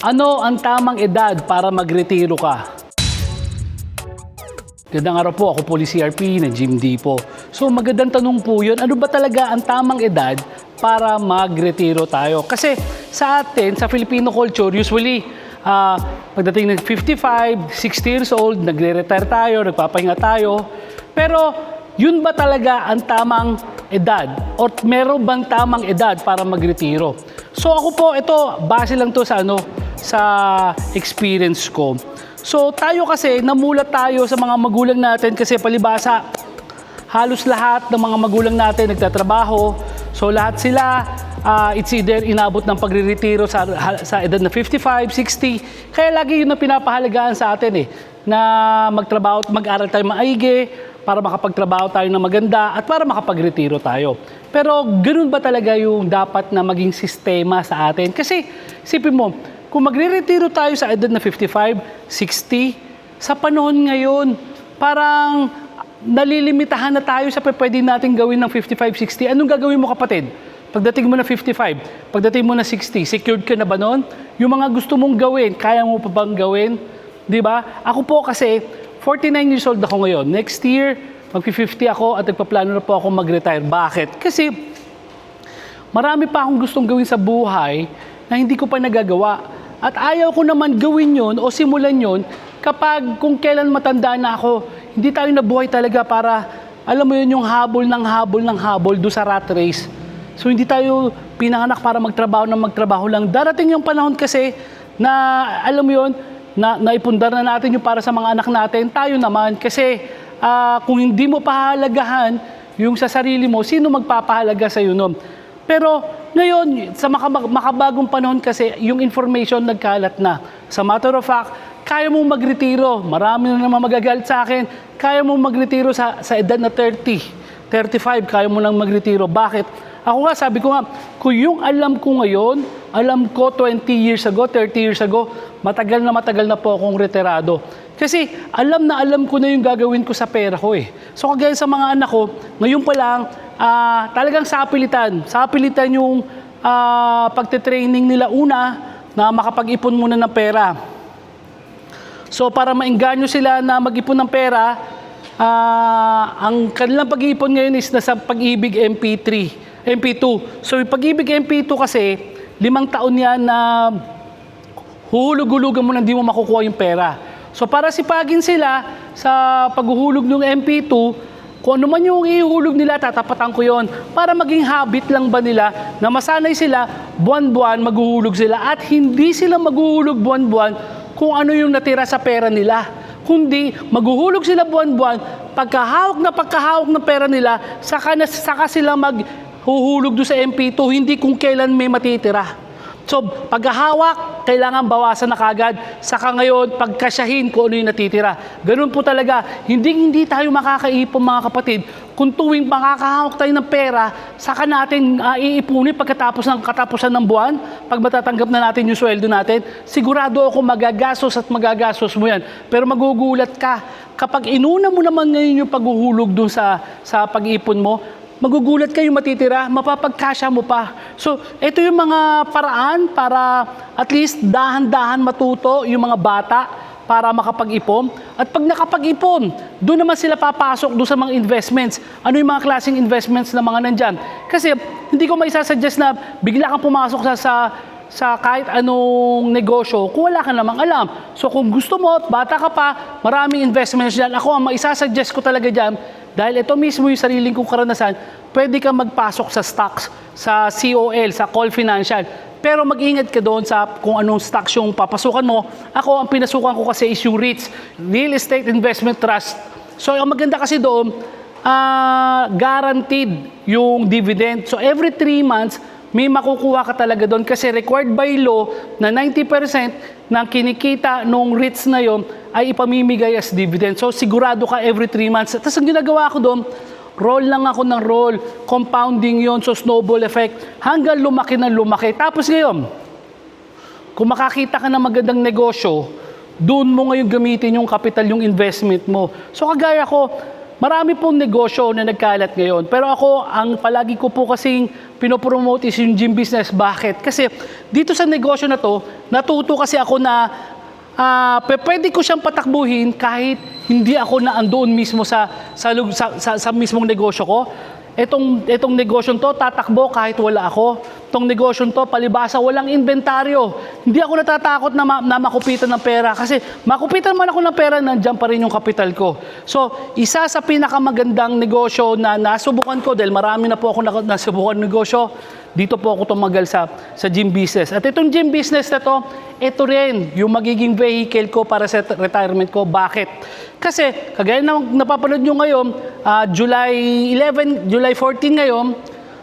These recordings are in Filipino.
Ano ang tamang edad para magretiro ka? Gandang araw po, ako po si CRP na Jim D po. So magandang tanong po yun, ano ba talaga ang tamang edad para magretiro tayo? Kasi sa atin, sa Filipino culture, usually, ah, pagdating ng 55, 60 years old, nagre-retire tayo, nagpapahinga tayo. Pero yun ba talaga ang tamang edad? O meron bang tamang edad para magretiro? So ako po, ito, base lang to sa ano, sa experience ko. So tayo kasi, namulat tayo sa mga magulang natin kasi palibasa, halos lahat ng mga magulang natin nagtatrabaho. So lahat sila, ah, it's either inabot ng pagre-retiro sa, sa edad na 55, 60. Kaya lagi yun ang pinapahalagaan sa atin eh, na magtrabaho, mag-aral tayo maigi, para makapagtrabaho tayo na maganda at para makapagretiro tayo. Pero ganun ba talaga yung dapat na maging sistema sa atin? Kasi sipin mo, kung magre-retiro tayo sa edad na 55, 60, sa panahon ngayon, parang nalilimitahan na tayo sa pwede natin gawin ng 55, 60. Anong gagawin mo kapatid? Pagdating mo na 55, pagdating mo na 60, secured ka na ba nun? Yung mga gusto mong gawin, kaya mo pa bang gawin? Di ba? Ako po kasi, 49 years old ako ngayon. Next year, mag-50 ako at nagpaplano na po ako mag-retire. Bakit? Kasi marami pa akong gustong gawin sa buhay na hindi ko pa nagagawa. At ayaw ko naman gawin yon o simulan yon kapag kung kailan matanda na ako, hindi tayo nabuhay talaga para, alam mo yun, yung habol ng habol ng habol do sa rat race. So hindi tayo pinanganak para magtrabaho ng magtrabaho lang. Darating yung panahon kasi na, alam mo yun, na naipundar na natin yung para sa mga anak natin, tayo naman. Kasi ah, kung hindi mo pahalagahan yung sa sarili mo, sino magpapahalaga sa iyo nun? Pero ngayon, sa makabag- makabagong panahon kasi, yung information nagkalat na. Sa matter of fact, kaya mong magretiro. Marami na naman magagalit sa akin. Kaya mong magretiro sa, sa edad na 30, 35, kaya mo nang magretiro. Bakit? Ako nga, sabi ko nga, kung yung alam ko ngayon, alam ko 20 years ago, 30 years ago, matagal na matagal na po akong retirado. Kasi alam na alam ko na yung gagawin ko sa pera ko eh. So kagaya sa mga anak ko, ngayon pa lang, ah, talagang sapilitan. Sapilitan yung ah, pagte-training nila una na makapag-ipon muna ng pera. So para maengganyo sila na mag-ipon ng pera, ah, ang kanilang pag-iipon ngayon is nasa pag-ibig MP3, MP2. So yung pag-ibig MP2 kasi, limang taon yan na huhulog-hulugan mo na hindi mo makukuha yung pera. So para sipagin sila sa paghuhulog ng MP2, kung ano man yung ihulog nila, tatapatan ko yon para maging habit lang ba nila na masanay sila, buwan-buwan maghuhulog sila at hindi sila maghuhulog buwan-buwan kung ano yung natira sa pera nila. Kundi maghuhulog sila buwan-buwan, pagkahawak na pagkahawak ng pera nila, saka, na, saka sila maghuhulog do sa MP2, hindi kung kailan may matitira. So, paghahawak, kailangan bawasan na kagad. Saka ngayon, pagkasyahin kung ano yung natitira. Ganun po talaga. Hindi hindi tayo makakaipon mga kapatid. Kung tuwing makakahawak tayo ng pera, saka natin ah, iipunin pagkatapos ng katapusan ng buwan, pag matatanggap na natin yung sweldo natin, sigurado ako magagastos at magagastos mo yan. Pero magugulat ka. Kapag inuna mo naman ngayon yung paghuhulog dun sa, sa pag-ipon mo, magugulat kayo matitira, mapapagkasya mo pa. So, ito yung mga paraan para at least dahan-dahan matuto yung mga bata para makapag-ipon. At pag nakapag-ipon, doon naman sila papasok doon sa mga investments. Ano yung mga klaseng investments na mga nandyan? Kasi hindi ko maisasuggest na bigla kang pumasok sa, sa sa kahit anong negosyo kung wala ka namang alam. So kung gusto mo, at bata ka pa, maraming investments dyan. Ako ang maisasuggest ko talaga dyan, dahil ito mismo yung sariling kong karanasan, pwede kang magpasok sa stocks, sa COL, sa Call Financial. Pero mag-ingat ka doon sa kung anong stocks yung papasukan mo. Ako, ang pinasukan ko kasi is yung REITs, Real Estate Investment Trust. So ang maganda kasi doon, ah, guaranteed yung dividend. So every 3 months, may makukuha ka talaga doon kasi required by law na 90% ng kinikita nung REITs na yon ay ipamimigay as dividend. So sigurado ka every 3 months. Tapos ang ginagawa ko doon, roll lang ako ng roll, compounding yon so snowball effect, hanggang lumaki na lumaki. Tapos ngayon, kung makakita ka ng magandang negosyo, doon mo ngayon gamitin yung capital, yung investment mo. So kagaya ko, marami pong negosyo na nagkalat ngayon. Pero ako, ang palagi ko po kasing pinopromote is yung gym business. Bakit? Kasi dito sa negosyo na to, natuto kasi ako na pe- pwede ko siyang patakbuhin kahit hindi ako na andoon mismo sa, sa, sa, sa, sa mismong negosyo ko. Etong, etong negosyo to, tatakbo kahit wala ako. Itong negosyo to, palibasa, walang inventaryo. Hindi ako natatakot na, ma- na makupitan ng pera kasi makupitan man ako ng pera, nandiyan pa rin yung kapital ko. So, isa sa pinakamagandang negosyo na nasubukan ko, dahil marami na po ako nak- nasubukan negosyo, dito po ako tumagal sa, sa gym business. At itong gym business na to, ito rin yung magiging vehicle ko para sa retirement ko. Bakit? Kasi, kagaya ng napapanood nyo ngayon, ah, July 11, July 14 ngayon,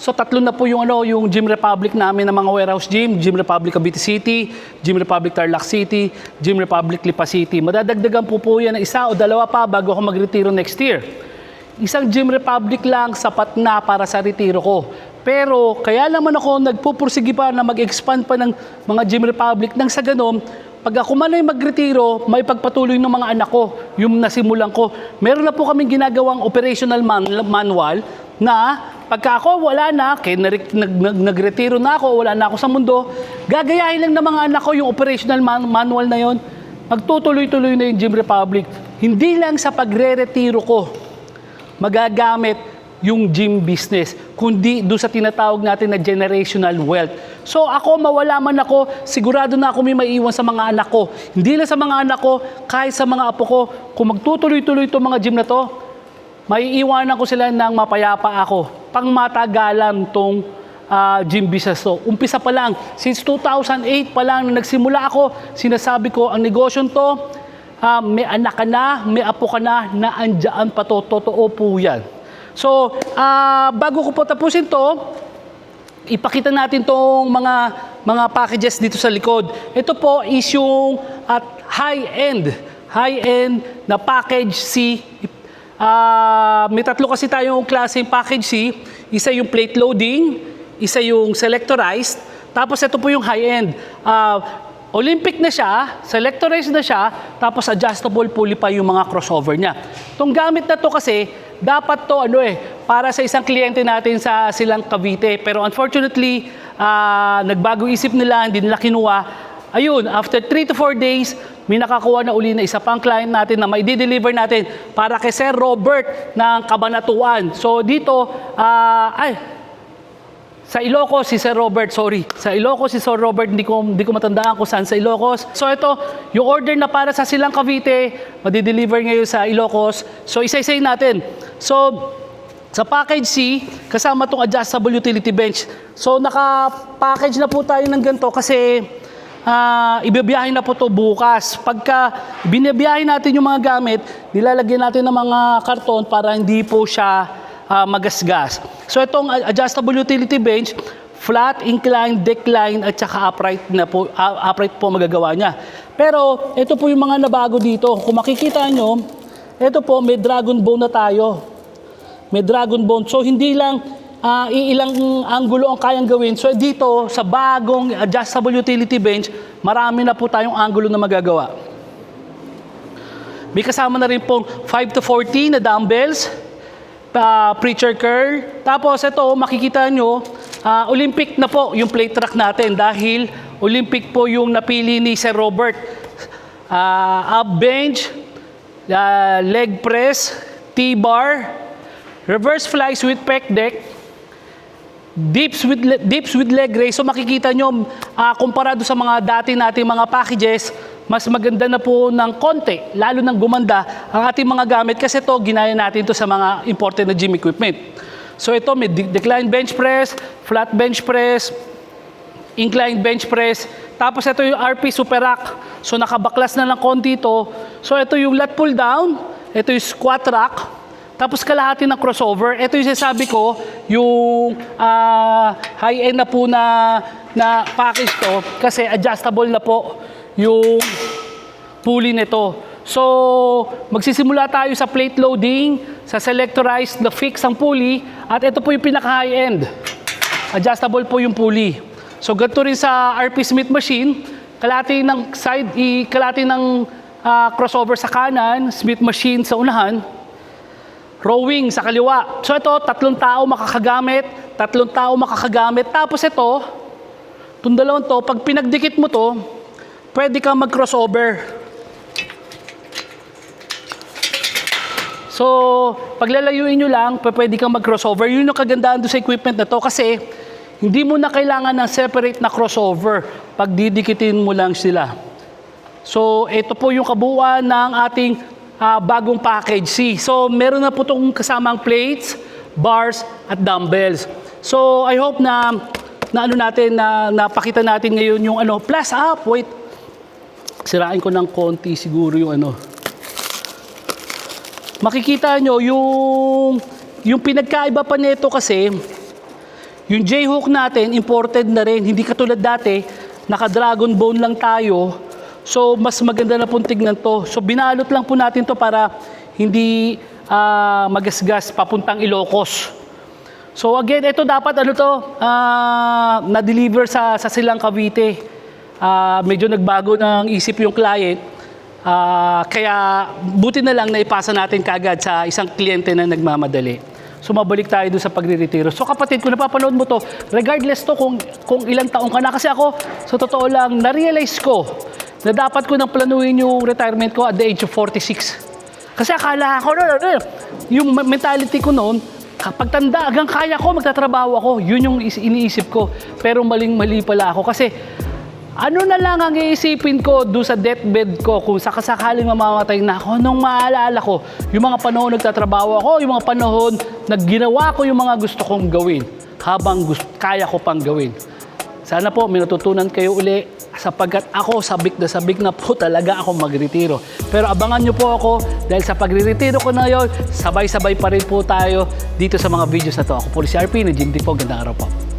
So tatlo na po yung ano, yung Gym Republic namin ng mga warehouse gym, Gym Republic Cavite City, Gym Republic Tarlac City, Gym Republic Lipa City. Madadagdagan po po yan ng isa o dalawa pa bago ako magretiro next year. Isang Gym Republic lang sapat na para sa retiro ko. Pero kaya naman ako nagpupursige pa na mag-expand pa ng mga Gym Republic nang sa ganon, pag ako man ay magretiro, may pagpatuloy ng mga anak ko, yung nasimulan ko. Meron na po kaming ginagawang operational man- manual na pagka ako wala na, nag, nagretiro na ako, wala na ako sa mundo, gagayahin lang ng mga anak ko yung operational man- manual na yon. Magtutuloy-tuloy na yung Gym Republic. Hindi lang sa pagre-retiro ko, magagamit yung gym business, kundi doon sa tinatawag natin na generational wealth. So ako, mawala man ako, sigurado na ako may maiiwan sa mga anak ko. Hindi lang sa mga anak ko, kahit sa mga apo ko, kung magtutuloy-tuloy itong mga gym na to, maiiwanan ko sila ng mapayapa ako. Pang matagalan tong ah, gym business to. Umpisa pa lang, since 2008 pa lang na nagsimula ako, sinasabi ko, ang negosyo to, ah, may anak ka na, may apo ka na, na andyan pa to, totoo po yan. So, ah, bago ko po tapusin to, ipakita natin tong mga mga packages dito sa likod. Ito po is yung at high-end, high-end na package C. Ah, may tatlo kasi tayong klaseng package C. Isa yung plate loading, isa yung selectorized, tapos ito po yung high-end. Ah, Olympic na siya, selectorized na siya, tapos adjustable pulley pa yung mga crossover niya. Itong gamit na to kasi, dapat to ano eh, para sa isang kliyente natin sa Silang Cavite. Pero unfortunately, ah, nagbago isip nila, hindi nila kinuha. Ayun, after 3 to 4 days, may nakakuha na uli na isa pang client natin na may deliver natin para kay Sir Robert ng Kabanatuan. So dito, ah, ay, sa Ilocos, si Sir Robert, sorry. Sa Ilocos, si Sir Robert, hindi ko, hindi ko matandaan kung saan sa Ilocos. So ito, yung order na para sa Silang Cavite, madideliver ngayon sa Ilocos. So isa-isay natin. So, sa package C, kasama itong adjustable utility bench. So naka-package na po tayo ng ganito kasi ah ibibiyahin na po to bukas. Pagka binabiyahin natin yung mga gamit, nilalagyan natin ng mga karton para hindi po siya ah, magasgas. So itong adjustable utility bench, flat, incline, decline at saka upright na po ah, upright po magagawa niya. Pero ito po yung mga nabago dito. Kung makikita nyo, ito po may dragon bone na tayo. May dragon bone. So hindi lang ah, iilang anggulo ang kayang gawin. So dito sa bagong adjustable utility bench, marami na po tayong anggulo na magagawa. May kasama na rin pong 5 to 14 na dumbbells, pa preacher curl. Tapos ito, makikita nyo, ah, Olympic na po yung plate rack natin dahil Olympic po yung napili ni Sir Robert. Ah, up bench, ah, leg press, T-bar, reverse flies with pec deck, dips with dips with leg raise. So makikita nyo, ah, komparado sa mga dati nating mga packages, mas maganda na po ng konti, lalo nang gumanda ang ating mga gamit kasi to ginaya natin to sa mga imported na gym equipment. So ito may de- decline bench press, flat bench press, incline bench press. Tapos ito yung RP Super Rack. So nakabaklas na ng konti ito. So ito yung lat pull down, ito yung squat rack, tapos kalahati ng crossover. Ito yung sinasabi ko, yung ah, high-end na po na, na package to kasi adjustable na po yung pulley nito. So, magsisimula tayo sa plate loading, sa selectorized na fix ang pulley, at ito po yung pinaka-high-end. Adjustable po yung pulley. So, ganito rin sa RP Smith machine, kalati ng side, i, kalati ng ah, crossover sa kanan, Smith machine sa unahan, rowing sa kaliwa. So ito, tatlong tao makakagamit, tatlong tao makakagamit. Tapos ito, itong dalawang to, pag pinagdikit mo to, pwede kang mag-crossover. So, paglalayuin nyo lang, pwede kang mag-crossover. Yun yung kagandahan doon sa equipment na to kasi hindi mo na kailangan ng separate na crossover pag didikitin mo lang sila. So, ito po yung kabuuan ng ating ah, bagong package C. So, meron na po itong kasamang plates, bars, at dumbbells. So, I hope na na ano natin na napakita natin ngayon yung ano plus up wait sirain ko ng konti siguro yung ano makikita nyo yung yung pinagkaiba pa nito kasi yung J-hook natin imported na rin hindi katulad dati naka dragon bone lang tayo so mas maganda na pong tignan to so binalot lang po natin to para hindi ah, magasgas papuntang Ilocos So again, ito dapat ano to, ah, na-deliver sa, sa Silang Cavite. Ah, medyo nagbago ng isip yung client. Ah, kaya buti na lang na ipasa natin kagad sa isang kliyente na nagmamadali. So mabalik tayo doon sa pagre-retiro. So kapatid, kung napapanood mo to, regardless to kung, kung ilang taong ka na. Kasi ako, sa totoo lang, na-realize ko na dapat ko nang planuhin yung retirement ko at the age of 46. Kasi akala ko, no, yung mentality ko noon, kapag tanda, hanggang kaya ko, magtatrabaho ako. Yun yung is- iniisip ko. Pero maling-mali pala ako. Kasi ano na lang ang iisipin ko doon sa deathbed ko kung sakasakaling mamamatay na ako nung maalala ko yung mga panahon nagtatrabaho ako, yung mga panahon nagginawa ko yung mga gusto kong gawin habang gusto, kaya ko pang gawin. Sana po may natutunan kayo uli sapagkat ako sabik na sabik na po talaga ako magretiro. Pero abangan nyo po ako dahil sa pagre-retiro ko na yun, sabay-sabay pa rin po tayo dito sa mga videos na to. Ako po si RP, na Jim Di po. Gandang araw po.